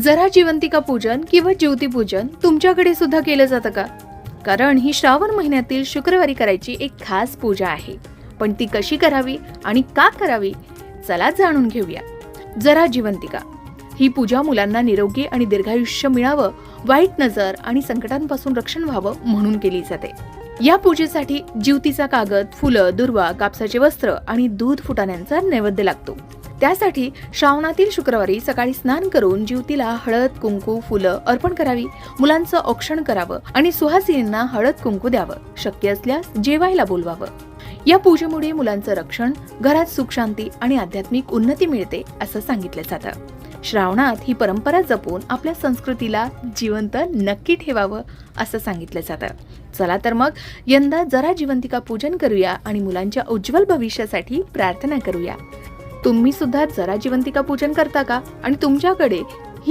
जरा जिवंतिका पूजन किंवा ज्योतिपूजन तुमच्याकडे सुद्धा केलं जातं का? कारण ही श्रावण महिन्यातील शुक्रवारी करायची एक खास पूजा आहे. पण ती कशी करावी आणि का करावी चला जाणून घेऊया. जरा जिवंतिका ही पूजा मुलांना निरोगी आणि दीर्घायुष्य मिळावं वाईट नजर आणि संकटांपासून रक्षण व्हावं म्हणून केली जाते. या पूजेसाठी ज्योतीचा कागद फुलं दुर्वा कापसाचे वस्त्र आणि दूध फुटाण्यांचा नैवेद्य लागतो. त्यासाठी श्रावणातील शुक्रवारी सकाळी स्नान करून ज्योतीला हळद कुंकू फुलं अर्पण करावी. मुलांचं औक्षण करावं आणि सुहासिनींना हळद कुंकू द्यावं. शक्य असल्यास जेवायला बोलवावं. या पूजेमुळे मुलांचं रक्षण घरात सुखशांती आणि आध्यात्मिक उन्नती मिळते असं सांगितलं जातं. श्रावणात ही परंपरा जपून आपल्या संस्कृतीला जिवंत नक्की ठेवावं असं सांगितलं जातं. चला तर मग यंदा जरा जिवंतिका पूजन करूया आणि मुलांच्या उज्ज्वल भविष्यासाठी प्रार्थना करूया. तुम्ही सुद्धा जरा जिवंतिका पूजन करता का? आणि तुमच्याकडे